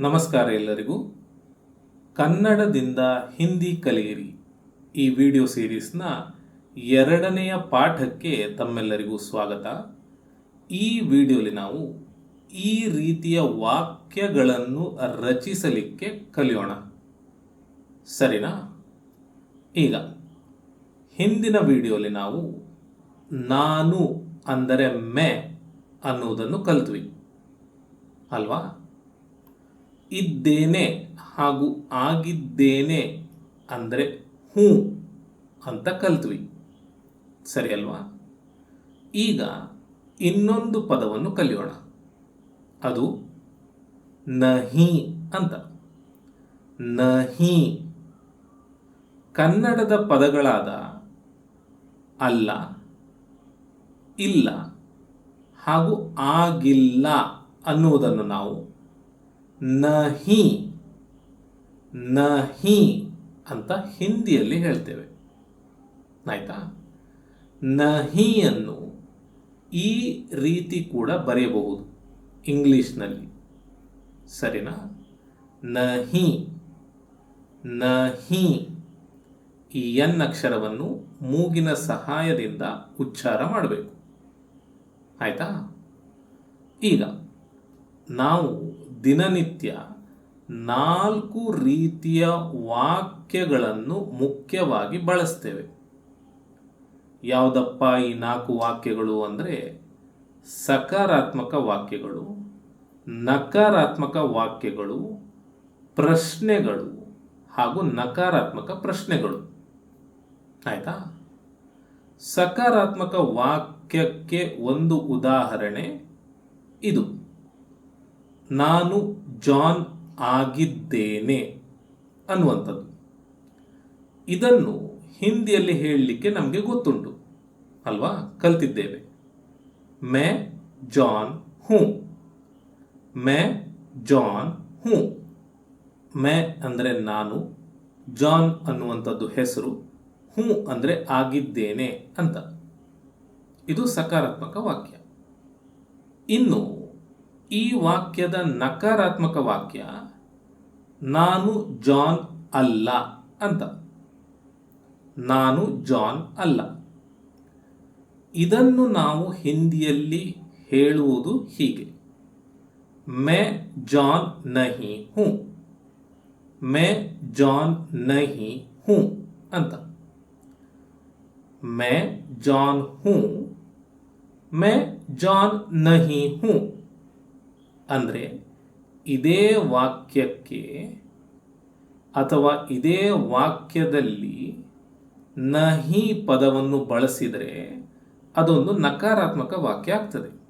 ನಮಸ್ಕಾರ ಎಲ್ಲರಿಗೂ. ಕನ್ನಡದಿಂದ ಹಿಂದಿ ಕಲಿಯಿರಿ. ಈ ವಿಡಿಯೋ ಸೀರೀಸ್ನ ಎರಡನೆಯ ಪಾಠಕ್ಕೆ ತಮ್ಮೆಲ್ಲರಿಗೂ ಸ್ವಾಗತ. ಈ ವಿಡಿಯೋಲಿ ನಾವು ಈ ರೀತಿಯ ವಾಕ್ಯಗಳನ್ನು ರಚಿಸಲಿಕ್ಕೆ ಕಲಿಯೋಣ. ಸರಿನಾ? ಈಗ, ಹಿಂದಿನ ವಿಡಿಯೋಲಿ ನಾವು ನಾನು ಅಂದರೆ ಮೆ ಅನ್ನುವುದನ್ನು ಕಲಿತ್ವಿ. ಅಲ್ವಾ? ಇದ್ದೇನೆ ಹಾಗೂ ಆಗಿದ್ದೇನೆ ಅಂದರೆ ಹ್ಞೂ ಅಂತ ಕಲ್ತ್ವಿ. ಸರಿ ಅಲ್ವಾ? ಈಗ ಇನ್ನೊಂದು ಪದವನ್ನು ಕಲಿಯೋಣ. ಅದು ನಹಿ ಅಂತ. ನಹಿ. ಕನ್ನಡದ ಪದಗಳಾದ ಅಲ್ಲ, ಇಲ್ಲ ಹಾಗೂ ಆಗಿಲ್ಲ ಅನ್ನುವುದನ್ನು ನಾವು ನಹಿ ನಹಿ ಅಂತ ಹಿಂದಿಯಲ್ಲಿ ಹೇಳ್ತೇವೆ. ಆಯ್ತಾ? ನಹಿಯನ್ನು ಈ ರೀತಿ ಕೂಡ ಬರೆಯಬಹುದು ಇಂಗ್ಲೀಷ್ನಲ್ಲಿ. ಸರಿನಾ? ನಹಿ ನಹಿ ಈ ಎನ್ ಅಕ್ಷರವನ್ನು ಮೂಗಿನ ಸಹಾಯದಿಂದ ಉಚ್ಚಾರ ಮಾಡಬೇಕು. ಆಯಿತಾ? ಈಗ ನಾವು ದಿನನಿತ್ಯ ನಾಲ್ಕು ರೀತಿಯ ವಾಕ್ಯಗಳನ್ನು ಮುಖ್ಯವಾಗಿ ಬಳಸ್ತೇವೆ. ಯಾವುದಪ್ಪ ಈ ನಾಲ್ಕು ವಾಕ್ಯಗಳು ಅಂದರೆ ಸಕಾರಾತ್ಮಕ ವಾಕ್ಯಗಳು, ನಕಾರಾತ್ಮಕ ವಾಕ್ಯಗಳು, ಪ್ರಶ್ನೆಗಳು ಹಾಗೂ ನಕಾರಾತ್ಮಕ ಪ್ರಶ್ನೆಗಳು. ಆಯಿತಾ? ಸಕಾರಾತ್ಮಕ ವಾಕ್ಯಕ್ಕೆ ಒಂದು ಉದಾಹರಣೆ ಇದು. ನಾನು ಜಾನ್ ಆಗಿದ್ದೇನೆ ಅನ್ನುವಂಥದ್ದು. ಇದನ್ನು ಹಿಂದಿಯಲ್ಲಿ ಹೇಳಲಿಕ್ಕೆ ನಮಗೆ ಗೊತ್ತುಂಟು. ಅಲ್ವಾ? ಕಲ್ತಿದ್ದೇವೆ. ಮೇ ಜಾನ್ ಹೂ. ಮೇ ಜಾನ್ ಹೂ. ಮೇ ಅಂದರೆ ನಾನು, ಜಾನ್ ಅನ್ನುವಂಥದ್ದು ಹೆಸರು, ಹೂ ಅಂದರೆ ಆಗಿದ್ದೇನೆ ಅಂತ. ಇದು ಸಕಾರಾತ್ಮಕ ವಾಕ್ಯ. ಇನ್ನು ಈ ವಾಕ್ಯದ ನಕಾರಾತ್ಮಕ ವಾಕ್ಯ, ನಾನು ಜಾನ್ ಅಲ್ಲ ಅಂತ. ನಾನು ಜಾನ್ ಅಲ್ಲ. ಇದನ್ನು ನಾವು ಹಿಂದಿಯಲ್ಲಿ ಹೇಳುವುದು ಹೀಗೆ. ಮೇ ಜಾನ್ ನಹಿ ಹೂ. ಮೇ ಜಾನ್ ನಹಿ ಹೂ ಅಂತ. ಮೇ ಜಾನ್ ಹೂ. ಮೇ ಜಾನ್ ನಹಿ ಹೂ. ಅಂದರೆ ಇದೇ ವಾಕ್ಯಕ್ಕೆ ಅಥವಾ ಇದೇ ವಾಕ್ಯದಲ್ಲಿ ನಹಿ ಪದವನ್ನು ಬಳಸಿದರೆ ಅದೊಂದು ನಕಾರಾತ್ಮಕ ವಾಕ್ಯ ಆಗ್ತದೆ.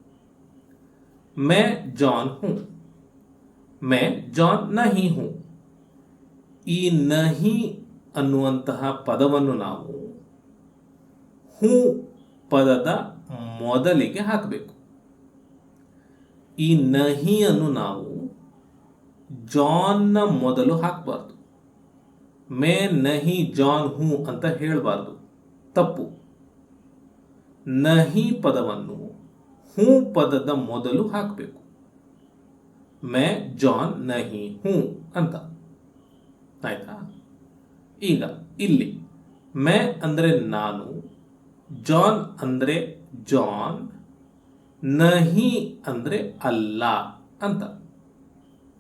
ಮೇ ಜಾನ್ ಹೂ. ಮೇ ಜಾನ್ ನಹಿ ಹೂ. ಈ ನಹಿ ಅನ್ನುವಂತಹ ಪದವನ್ನು ನಾವು ಹೂ ಪದದ ಮೊದಲಿಗೆ ಹಾಕಬೇಕು. ಈ ನಹಿಯನ್ನು ನಾವು ಜಾನ್ನ ಮೊದಲು ಹಾಕಬಾರ್ದು. ಮೇ ನಹಿ ಜಾನ್ ಹೂ ಅಂತ ಹೇಳಬಾರ್ದು. ತಪ್ಪು. ನಹಿ ಪದವನ್ನು ಹೂ ಪದದ ಮೊದಲು ಹಾಕಬೇಕು. ಮೇ ಜಾನ್ ನಹಿ ಹೂ ಅಂತ. ಆಯ್ತಾ? ಈಗ ಇಲ್ಲಿ ಮೇ ಅಂದರೆ ನಾನು, ಜಾನ್ ಅಂದರೆ ಜಾನ್ ನಹಿ ಅಂದರೆ ಅಲ್ಲ ಅಂತ.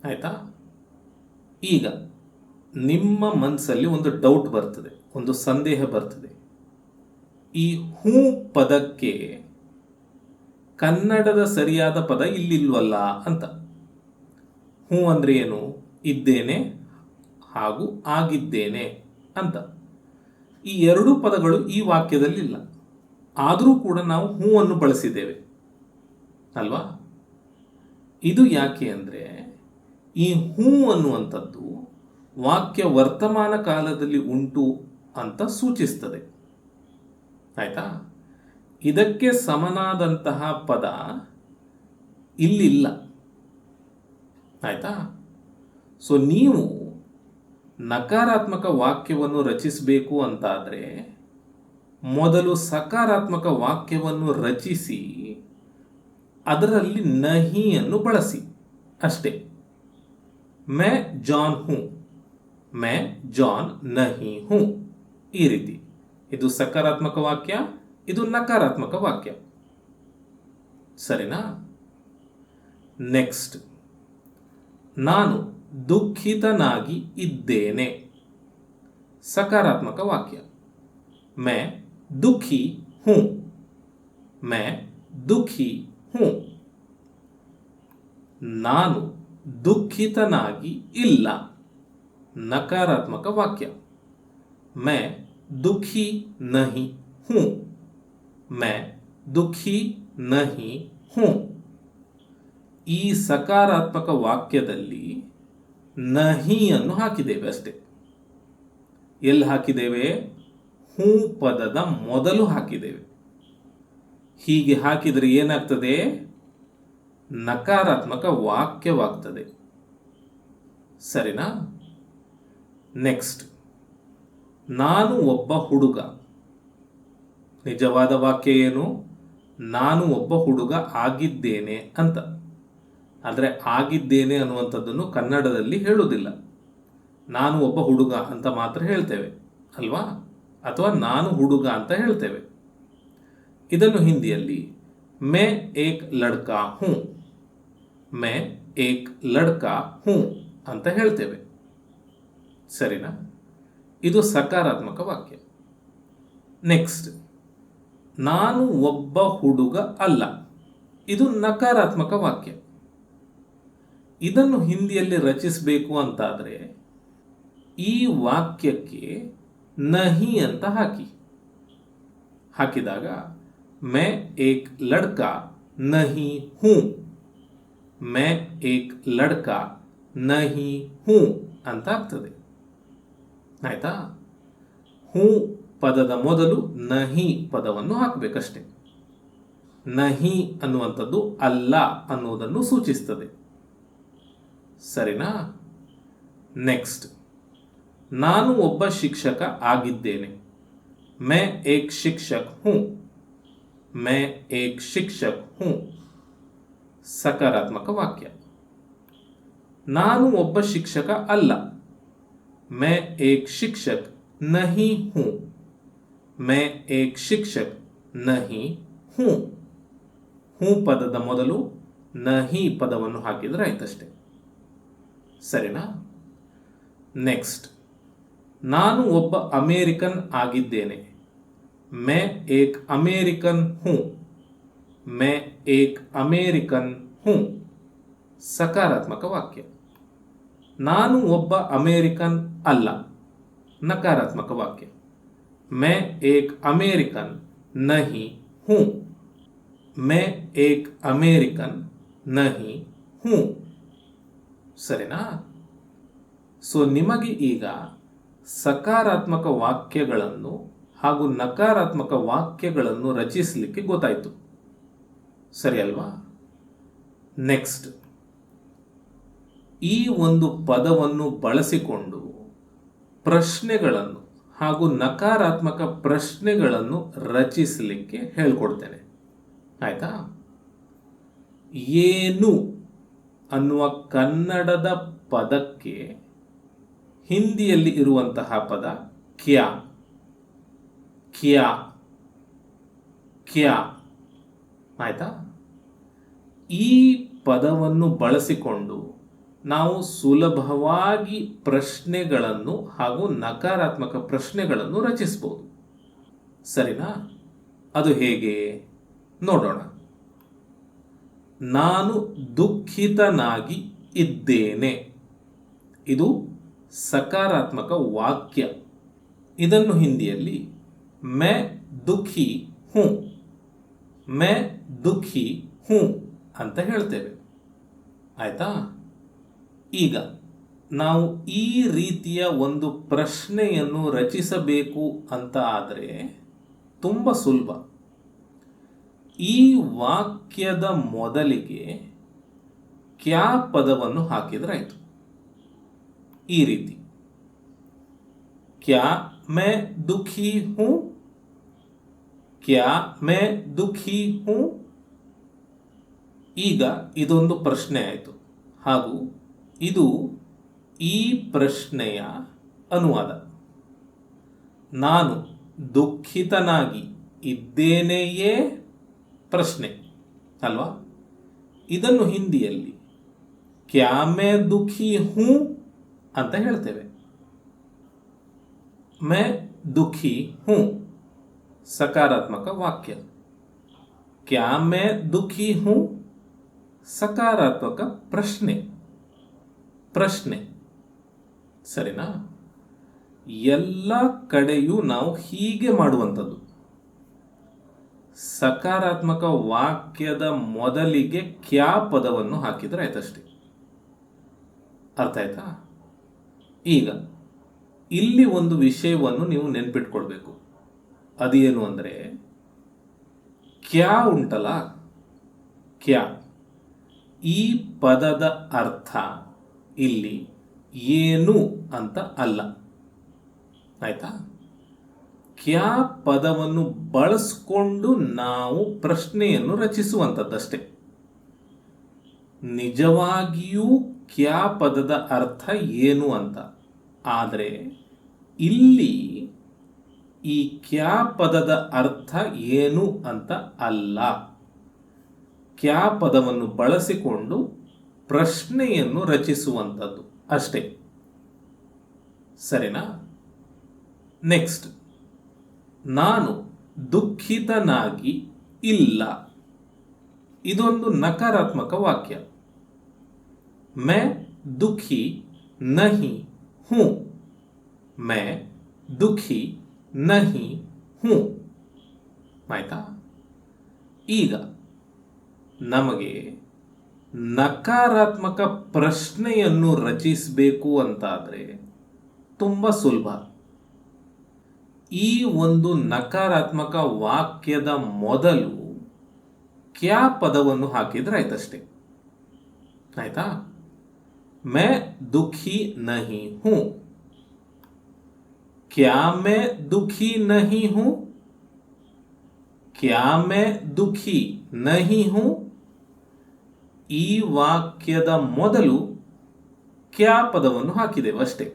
ಆಯಿತಾ? ಈಗ ನಿಮ್ಮ ಮನಸ್ಸಲ್ಲಿ ಒಂದು ಡೌಟ್ ಬರ್ತದೆ, ಒಂದು ಸಂದೇಹ ಬರ್ತದೆ. ಈ ಹೂ ಪದಕ್ಕೆ ಕನ್ನಡದ ಸರಿಯಾದ ಪದ ಇಲ್ಲಿಲ್ವಲ್ಲ ಅಂತ. ಹೂ ಅಂದರೆ ಏನು? ಇದ್ದೇನೆ ಹಾಗೂ ಆಗಿದ್ದೇನೆ ಅಂತ. ಈ ಎರಡೂ ಪದಗಳು ಈ ವಾಕ್ಯದಲ್ಲಿಲ್ಲ. ಆದರೂ ಕೂಡ ನಾವು ಹೂವನ್ನು ಬಳಸಿದ್ದೇವೆ. ಅಲ್ವಾ? ಇದು ಯಾಕೆ ಅಂದರೆ ಈ ಹೂ ಅನ್ನುವಂಥದ್ದು ವಾಕ್ಯ ವರ್ತಮಾನ ಕಾಲದಲ್ಲಿ ಉಂಟು ಅಂತ ಸೂಚಿಸ್ತದೆ. ಆಯ್ತಾ? ಇದಕ್ಕೆ ಸಮನಾದಂತಹ ಪದ ಇಲ್ಲಿಲ್ಲ. ಆಯ್ತಾ? ಸೊ ನೀವು ನಕಾರಾತ್ಮಕ ವಾಕ್ಯವನ್ನು ರಚಿಸಬೇಕು ಅಂತಾದರೆ ಮೊದಲು ಸಕಾರಾತ್ಮಕ ವಾಕ್ಯವನ್ನು ರಚಿಸಿ ಅದರಲ್ಲಿ ನಹಿಯನ್ನು ಬಳಸಿ. ಅಷ್ಟೇ. ಮೇ ಜಾನ್ ಹೂಂ. ಮೇ ಜಾನ್ ನಹಿ ಹೂಂ. ಈ ರೀತಿ. ಇದು ಸಕಾರಾತ್ಮಕ ವಾಕ್ಯ, ಇದು ನಕಾರಾತ್ಮಕ ವಾಕ್ಯ. ಸರಿನಾ? ನೆಕ್ಸ್ಟ್. ನಾನು ದುಃಖಿತನಾಗಿ ಇದ್ದೇನೆ. ಸಕಾರಾತ್ಮಕ ವಾಕ್ಯ. ಮೇ ದುಃಖಿ ಹೂಂ. ಮೇ ದುಃಖಿ ಹ್ಞೂ. ನಾನು ದುಃಖಿತನಾಗಿ ಇಲ್ಲ. ನಕಾರಾತ್ಮಕ ವಾಕ್ಯ. ಮೈ ದುಃಖಿ ನಹಿ ಹ್ಞೂ. ಮೈ ದುಃಖಿ ನಹಿ ಹ್ಞೂ. ಈ ಸಕಾರಾತ್ಮಕ ವಾಕ್ಯದಲ್ಲಿ ನಹಿಯನ್ನು ಹಾಕಿದ್ದೇವೆ ಅಷ್ಟೇ. ಎಲ್ಲಿ ಹಾಕಿದ್ದೇವೆ? ಹೂ ಪದದ ಮೊದಲು ಹಾಕಿದ್ದೇವೆ. ಹೀಗೆ ಹಾಕಿದರೆ ಏನಾಗ್ತದೆ? ನಕಾರಾತ್ಮಕ ವಾಕ್ಯವಾಗ್ತದೆ. ಸರಿನಾ? ನೆಕ್ಸ್ಟ್. ನಾನು ಒಬ್ಬ ಹುಡುಗ. ನಿಜವಾದ ವಾಕ್ಯ ಏನು? ನಾನು ಒಬ್ಬ ಹುಡುಗ ಆಗಿದ್ದೇನೆ ಅಂತ. ಆದರೆ ಆಗಿದ್ದೇನೆ ಅನ್ನುವಂಥದ್ದನ್ನು ಕನ್ನಡದಲ್ಲಿ ಹೇಳುವುದಿಲ್ಲ. ನಾನು ಒಬ್ಬ ಹುಡುಗ ಅಂತ ಮಾತ್ರ ಹೇಳ್ತೇವೆ, ಅಲ್ವಾ? ಅಥವಾ ನಾನು ಹುಡುಗ ಅಂತ ಹೇಳ್ತೇವೆ. ಇದನ್ನು ಹಿಂದಿಯಲ್ಲಿ ಮೇ ಏಕ್ ಲಡ್ಕಾ ಹೂ. ಮೇ ಏಕ್ ಲಡ್ಕಾ ಹೂ ಅಂತ ಹೇಳ್ತೇವೆ. ಸರಿನಾ? ಇದು ಸಕಾರಾತ್ಮಕ ವಾಕ್ಯ. ನೆಕ್ಸ್ಟ್, ನಾನು ಒಬ್ಬ ಹುಡುಗ ಅಲ್ಲ. ಇದು ನಕಾರಾತ್ಮಕ ವಾಕ್ಯ. ಇದನ್ನು ಹಿಂದಿಯಲ್ಲಿ ರಚಿಸಬೇಕು ಅಂತಾದರೆ, ಈ ವಾಕ್ಯಕ್ಕೆ ನಹಿ ಅಂತ ಹಾಕಿ. ಹಾಕಿದಾಗ ಮೇ एक लड़का नहीं हूं। मैं ಏಕ್ लड़का ನಹಿ हूं। ಅಂತ ಆಗ್ತದೆ. ಆಯ್ತಾ? ಹೂ ಪದದ ಮೊದಲು ನಹಿ ಪದವನ್ನು ಹಾಕಬೇಕಷ್ಟೆ. ನಹಿ ಅನ್ನುವಂಥದ್ದು ಅಲ್ಲ ಅನ್ನುವುದನ್ನು ಸೂಚಿಸ್ತದೆ. ಸರಿನಾ? ನೆಕ್ಸ್ಟ್. ನಾನು ಒಬ್ಬ ಶಿಕ್ಷಕ ಆಗಿದ್ದೇನೆ. ಮೇ ಏಕ್ ಶಿಕ್ಷಕ್ ಹೂ. ಮೇ ಏಕ್ ಶಿಕ್ಷಕ್ ಹೂ ಸಕಾರಾತ್ಮಕ ವಾಕ್ಯ ನಾನು ಒಬ್ಬ ಶಿಕ್ಷಕ ಅಲ್ಲ मैं एक शिक्षक नहीं हूं मैं एक ಶಿಕ್ಷಕ್ ನಹಿ ಹೂಂ ಹೂ ಪದದ ಮೊದಲು ನಹಿ ಪದವನ್ನು ಹಾಕಿದರೆ ಆಯ್ತಷ್ಟೆ ಸರಿನಾ ನೆಕ್ಸ್ಟ್ ನಾನು ಒಬ್ಬ ಅಮೇರಿಕನ್ ಆಗಿದ್ದೇನೆ ಮೇ ಏಕ್ ಅಮೇರಿಕನ್ ಹೂಂ मैं ಏಕ್ ಅಮೇರಿಕನ್ ಹೂಂ ಸಕಾರಾತ್ಮಕ ವಾಕ್ಯ ನಾನು ಒಬ್ಬ ಅಮೇರಿಕನ್ ಅಲ್ಲ। ನಕಾರಾತ್ಮಕ ವಾಕ್ಯ। ಮೇ ಏಕ್ ಅಮೇರಿಕನ್ ನಹಿ ಹೂ ಮೇ ಏಕ್ ಅಮೇರಿಕನ್ ನಹಿ ಹೂ ಸರಿನಾ ಸೊ ನಿಮಗೆ ಈಗ ಸಕಾರಾತ್ಮಕ ವಾಕ್ಯಗಳನ್ನು ಹಾಗೂ ನಕಾರಾತ್ಮಕ ವಾಕ್ಯಗಳನ್ನು ರಚಿಸಲಿಕ್ಕೆ ಗೊತ್ತಾಯಿತು. ಸರಿ ಅಲ್ವಾ? ನೆಕ್ಸ್ಟ್ ಈ ಒಂದು ಪದವನ್ನು ಬಳಸಿಕೊಂಡು ಪ್ರಶ್ನೆಗಳನ್ನು ಹಾಗೂ ನಕಾರಾತ್ಮಕ ಪ್ರಶ್ನೆಗಳನ್ನು ರಚಿಸಲಿಕ್ಕೆ ಹೇಳ್ಕೊಡ್ತೇನೆ. ಆಯ್ತಾ? ಏನು ಅನ್ನುವ ಕನ್ನಡದ ಪದಕ್ಕೆ ಹಿಂದಿಯಲ್ಲಿ ಇರುವಂತಹ ಪದ ಕ್ಯಾ. ಕ್ಯಾ ಕಿಯಾ ಆಯಿತಾ? ಈ ಪದವನ್ನು ಬಳಸಿಕೊಂಡು ನಾವು ಸುಲಭವಾಗಿ ಪ್ರಶ್ನೆಗಳನ್ನು ಹಾಗೂ ನಕಾರಾತ್ಮಕ ಪ್ರಶ್ನೆಗಳನ್ನು ರಚಿಸ್ಬೋದು ಸರಿನಾ? ಅದು ಹೇಗೆ? ನೋಡೋಣ. ನಾನು ದುಃಖಿತನಾಗಿ ಇದ್ದೇನೆ. ಇದು ಸಕಾರಾತ್ಮಕ ವಾಕ್ಯ. ಇದನ್ನು ಹಿಂದಿಯಲ್ಲಿ ಮೇ ದುಃಖಿ हूँ। मैं ದುಃಖಿ हूँ ಅಂತ ಹೇಳ್ತೇವೆ. ಆಯಿತಾ? ಈಗ ನಾವು ಈ ರೀತಿಯ ಒಂದು ಪ್ರಶ್ನೆಯನ್ನು ರಚಿಸಬೇಕು ಅಂತ ಆದರೆ ತುಂಬ ಸುಲಭ. ಈ ವಾಕ್ಯದ ಮೊದಲಿಗೆ ಕ್ಯಾ ಪದವನ್ನು ಹಾಕಿದ್ರಾಯಿತು. ಈ ರೀತಿ. ಕ್ಯಾ, ಮೇ, ದುಃಖಿ ಹೂಂ ಕ್ಯಾ ಮೇ ದುಃಖಿ ಹೂ? ಈಗ ಇದೊಂದು ಪ್ರಶ್ನೆ ಆಯಿತು. ಹಾಗೂ ಇದು ಈ ಪ್ರಶ್ನೆಯ ಅನುವಾದ. ನಾನು ದುಃಖಿತನಾಗಿ ಇದ್ದೇನೆಯೇ? ಪ್ರಶ್ನೆ. ಅಲ್ವಾ? ಇದನ್ನು ಹಿಂದಿಯಲ್ಲಿ ಕ್ಯಾಮೆ ದುಃಖಿ ಹೂ ಅಂತ ಹೇಳ್ತೇವೆ. ಮೇ ದುಃಖಿ ಹೂ. ಸಕಾರಾತ್ಮಕ ವಾಕ್ಯ. ಕ್ಯಾ ಮೇ ದುಃಖಿ ಹೂ ಸಕಾರಾತ್ಮಕ ಪ್ರಶ್ನೆ. ಪ್ರಶ್ನೆ. ಸರಿನಾ? ಎಲ್ಲ ಕಡೆಯೂ ನಾವು ಹೀಗೆ ಮಾಡುವಂಥದ್ದು. ಸಕಾರಾತ್ಮಕ ವಾಕ್ಯದ ಮೊದಲಿಗೆ ಕ್ಯಾ ಪದವನ್ನು ಹಾಕಿದರೆ ಆಯ್ತಷ್ಟೇ. ಅರ್ಥ ಆಯ್ತಾ? ಈಗ, ಇಲ್ಲಿ ಒಂದು ವಿಷಯವನ್ನು ನೀವು ನೆನ್ಪಿಟ್ಕೊಳ್ಬೇಕು. ಅದೇನು ಅಂದರೆ, ಕ್ಯಾ ಉಂಟಲ್ಲ? ಕ್ಯಾ. ಈ ಪದದ ಅರ್ಥ ಇಲ್ಲಿ ಏನು ಅಂತ ಅಲ್ಲ. ಆಯ್ತಾ? ಕ್ಯಾ ಪದವನ್ನು ಬಳಸ್ಕೊಂಡು ನಾವು ಪ್ರಶ್ನೆಯನ್ನು ರಚಿಸುವಂಥದ್ದಷ್ಟೇ. ನಿಜವಾಗಿಯೂ ಕ್ಯಾ ಪದದ ಅರ್ಥ ಏನು ಅಂತ. ಆದರೆ ಇಲ್ಲಿ ಈ ಕ್ಯಾ ಪದದ ಅರ್ಥ ಏನು ಅಂತ ಅಲ್ಲ. ಕ್ಯಾ ಪದವನ್ನು ಬಳಸಿಕೊಂಡು ಪ್ರಶ್ನೆಯನ್ನು ರಚಿಸುವಂಥದ್ದು ಅಷ್ಟೇ. ಸರಿನಾ? ನೆಕ್ಸ್ಟ್. ನಾನು ದುಃಖಿತನಾಗಿ ಇಲ್ಲ. ಇದೊಂದು ನಕಾರಾತ್ಮಕ ವಾಕ್ಯ. ಮೈ ದುಃಖಿ ನಹಿ ಹೂ. ಮೈ ದುಃಖಿ ನಹಿ ಹೂ. ಆಯ್ತಾ? ಈಗ ನಮಗೆ ನಕಾರಾತ್ಮಕ ಪ್ರಶ್ನೆಯನ್ನು ರಚಿಸಬೇಕು ಅಂತಾದರೆ ತುಂಬ ಸುಲಭ. ಈ ಒಂದು ನಕಾರಾತ್ಮಕ ವಾಕ್ಯದ ಮೊದಲು ಕ್ಯಾ ಪದವನ್ನು ಹಾಕಿದ್ರೆ ಆಯ್ತಷ್ಟೇ. ಆಯ್ತಾ? ಮೇ ದುಃಖಿ ನಹಿ ಹೂ. ಕ್ಯಾ मैं दुखी नहीं हूं? ಕ್ಯಾ मैं ದುಃಖಿ ನಹಿ ಹೂ ಈ ವಾಕ್ಯದ ಮೊದಲು ಕ್ಯಾ ಪದವನ್ನು ಹಾಕಿದೆವು ಅಷ್ಟೇ.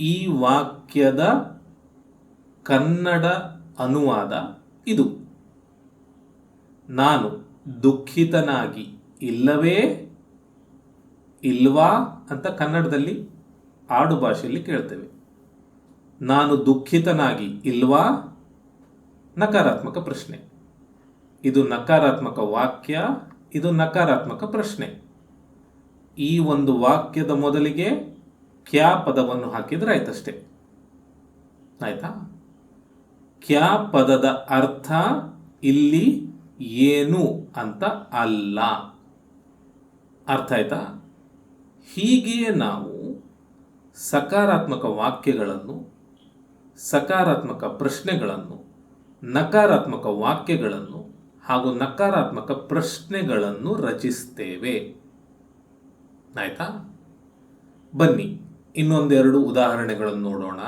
ಈ ವಾಕ್ಯದ ಕನ್ನಡ ಅನುವಾದ ಇದು. ನಾನು ದುಃಖಿತನಾಗಿ ಇಲ್ಲವೇ? ಇಲ್ವಾ ಅಂತ ಕನ್ನಡದಲ್ಲಿ ಆಡು ಭಾಷೆಯಲ್ಲಿ ಕೇಳ್ತೇವೆ. ನಾನು ದುಃಖಿತನಾಗಿ ಇಲ್ವಾ? ನಕಾರಾತ್ಮಕ ಪ್ರಶ್ನೆ. ಇದು ನಕಾರಾತ್ಮಕ ವಾಕ್ಯ, ಇದು ನಕಾರಾತ್ಮಕ ಪ್ರಶ್ನೆ. ಈ ಒಂದು ವಾಕ್ಯದ ಮೊದಲಿಗೆ ಕ್ಯಾ ಪದವನ್ನು ಹಾಕಿದ್ರೆ ಆಯ್ತಷ್ಟೇ. ಆಯ್ತಾ? ಕ್ಯಾ ಪದದ ಅರ್ಥ ಇಲ್ಲಿ ಏನು ಅಂತ ಅಲ್ಲ. ಅರ್ಥ ಆಯ್ತಾ? ಹೀಗೆಯೇ ನಾವು ಸಕಾರಾತ್ಮಕ ವಾಕ್ಯಗಳನ್ನು ಸಕಾರಾತ್ಮಕ ಪ್ರಶ್ನೆಗಳನ್ನು, ನಕಾರಾತ್ಮಕ ವಾಕ್ಯಗಳನ್ನು ಹಾಗೂ ನಕಾರಾತ್ಮಕ ಪ್ರಶ್ನೆಗಳನ್ನು ರಚಿಸ್ತೇವೆ. ಆಯ್ತಾ? ಬನ್ನಿ, ಇನ್ನೊಂದೆರಡು ಉದಾಹರಣೆಗಳನ್ನು ನೋಡೋಣ.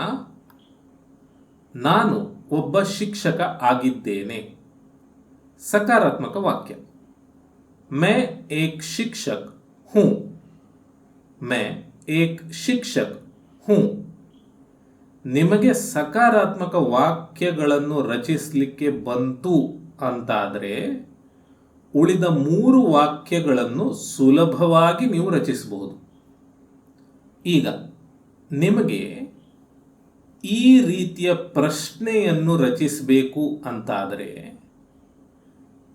ನಾನು ಒಬ್ಬ ಶಿಕ್ಷಕ ಆಗಿದ್ದೇನೆ. ಸಕಾರಾತ್ಮಕ ವಾಕ್ಯ. ಮೈ ಏಕ್ ಶಿಕ್ಷಕ್ ಹೂ. ಮೈ ಏಕ್ ಶಿಕ್ಷಕ್ ಹೂ. ನಿಮಗೆ ಸಕಾರಾತ್ಮಕ ವಾಕ್ಯಗಳನ್ನು ರಚಿಸಲಿಕ್ಕೆ ಬಂತು ಅಂತಾದರೆ ಉಳಿದ ಮೂರು ವಾಕ್ಯಗಳನ್ನು ಸುಲಭವಾಗಿ ನೀವು ರಚಿಸಬಹುದು. ಈಗ ನಿಮಗೆ ಈ ರೀತಿಯ ಪ್ರಶ್ನೆಯನ್ನು ರಚಿಸಬೇಕು ಅಂತಾದರೆ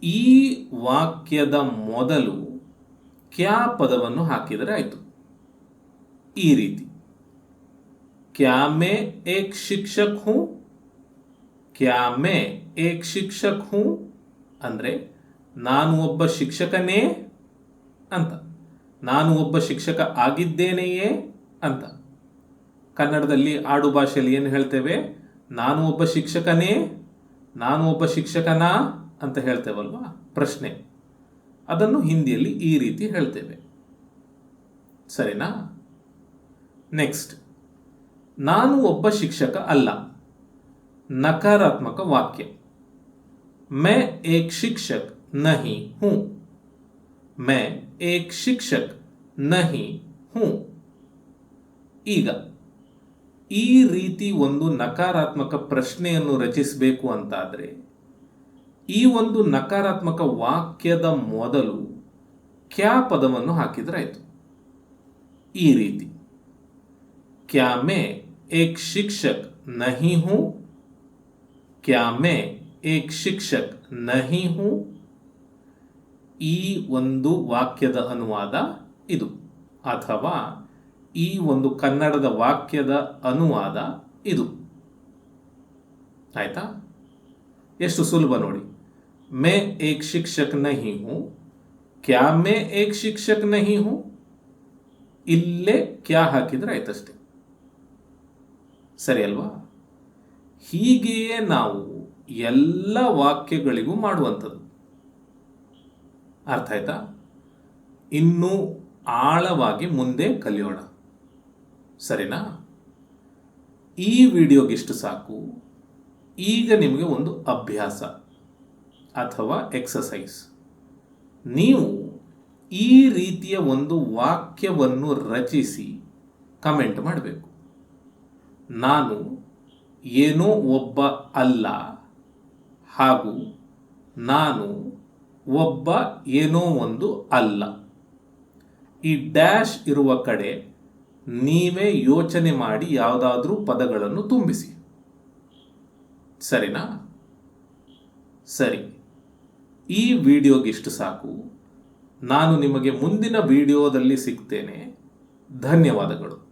ಈ ವಾಕ್ಯದ ಮೊದಲು ಕ್ಯಾ ಪದವನ್ನು ಹಾಕಿದರೆ ಆಯಿತು. ಈ ರೀತಿ. ಕ್ಯಾ मैं एक शिक्षक हूं? क्या मैं ಏಕ್ ಶಿಕ್ಷಕ್ हूं? ಅಂದರೆ ನಾನು ಒಬ್ಬ ಶಿಕ್ಷಕನೇ ಅಂತ ನಾನು ಒಬ್ಬ ಶಿಕ್ಷಕ ಆಗಿದ್ದೇನೆಯೇ ಅಂತ ಕನ್ನಡದಲ್ಲಿ ಆಡು ಭಾಷೆಯಲ್ಲಿ ಏನು ಹೇಳ್ತೇವೆ? ನಾನು ಒಬ್ಬ ಶಿಕ್ಷಕನೇ, ನಾನು ಒಬ್ಬ ಶಿಕ್ಷಕನಾ ಅಂತ ಹೇಳ್ತೇವಲ್ವಾ? ಪ್ರಶ್ನೆ. ಅದನ್ನು ಹಿಂದಿಯಲ್ಲಿ ಈ ರೀತಿ ಹೇಳ್ತೇವೆ. ಸರಿನಾ? ನೆಕ್ಸ್ಟ್ ನಾನು ಒಬ್ಬ ಶಿಕ್ಷಕ ಅಲ್ಲ. ನಕಾರಾತ್ಮಕ ವಾಕ್ಯ. ಮೆ ಏಕ್ ಶಿಕ್ಷಕ್ ನಹಿ ಹೂ. ಮೆ ಏಕ್ ಶಿಕ್ಷಕ್ ನಹಿ ಹೂ. ಈಗ, ಈ ರೀತಿ ಒಂದು ನಕಾರಾತ್ಮಕ ಪ್ರಶ್ನೆಯನ್ನು ರಚಿಸಬೇಕು ಅಂತಾದರೆ, ಈ ಒಂದು ನಕಾರಾತ್ಮಕ ವಾಕ್ಯದ ಮೊದಲು ಕ್ಯಾ ಪದವನ್ನು ಹಾಕಿದ್ರಾಯಿತು. ಈ ರೀತಿ. ಕ್ಯಾ ಮೇ शिक्षक नहीं ನಹಿ क्या ಮೇ ಏಕ್ ಶಿಕ್ಷಕ್ ನಹಿ ಹೂಂ ಈ ಒಂದು ವಾಕ್ಯದ ಅನುವಾದ ಇದು. ಅಥವಾ ಈ ಒಂದು ಕನ್ನಡದ ವಾಕ್ಯದ ಅನುವಾದ ಇದು. ಆಯ್ತಾ? ಎಷ್ಟು ಸುಲಭ ನೋಡಿ. ಮೇ ಏಕ್ ಶಿಕ್ಷಕ್ ನಹಿ ಹೂ, ಕ್ಯಾ ಮೇ ಏಕ್ ಶಿಕ್ಷಕ್ ನಹಿ ಹೂ? ಇಲ್ಲೇ ಕ್ಯಾ ಹಾಕಿದ್ರೆ ಆಯ್ತಷ್ಟೇ. ಸರಿ ಅಲ್ವಾ? ಹೀಗೆಯೇ ನಾವು ಎಲ್ಲ ವಾಕ್ಯಗಳಿಗೂ ಮಾಡುವಂಥದ್ದು. ಅರ್ಥ ಆಯ್ತಾ? ಇನ್ನೂ ಆಳವಾಗಿ ಮುಂದೆ ಕಲಿಯೋಣ. ಸರಿನಾ? ಈ ವಿಡಿಯೋಗಿಷ್ಟು ಸಾಕು. ಈಗ ನಿಮಗೆ ಒಂದು ಅಭ್ಯಾಸ ಅಥವಾ ಎಕ್ಸಸೈಸ್ ನೀವು ಈ ರೀತಿಯ ಒಂದು ವಾಕ್ಯವನ್ನು ರಚಿಸಿ ಕಮೆಂಟ್ ಮಾಡಬೇಕು. ನಾನು ಏನೋ ಒಬ್ಬ ಅಲ್ಲ ಹಾಗೂ ನಾನು ಒಬ್ಬ ಏನೋ ಒಂದು ಅಲ್ಲ. ಈ ಡ್ಯಾಶ್ ಇರುವ ಕಡೆ ನೀವೇ ಯೋಚನೆ ಮಾಡಿ ಯಾವುದಾದ್ರೂ ಪದಗಳನ್ನು ತುಂಬಿಸಿ. ಸರಿನಾ? ಸರಿ. ಈ ವಿಡಿಯೋಗಿಷ್ಟು ಸಾಕು. ನಾನು ನಿಮಗೆ ಮುಂದಿನ ವಿಡಿಯೋದಲ್ಲಿ ಸಿಗ್ತೇನೆ. ಧನ್ಯವಾದಗಳು.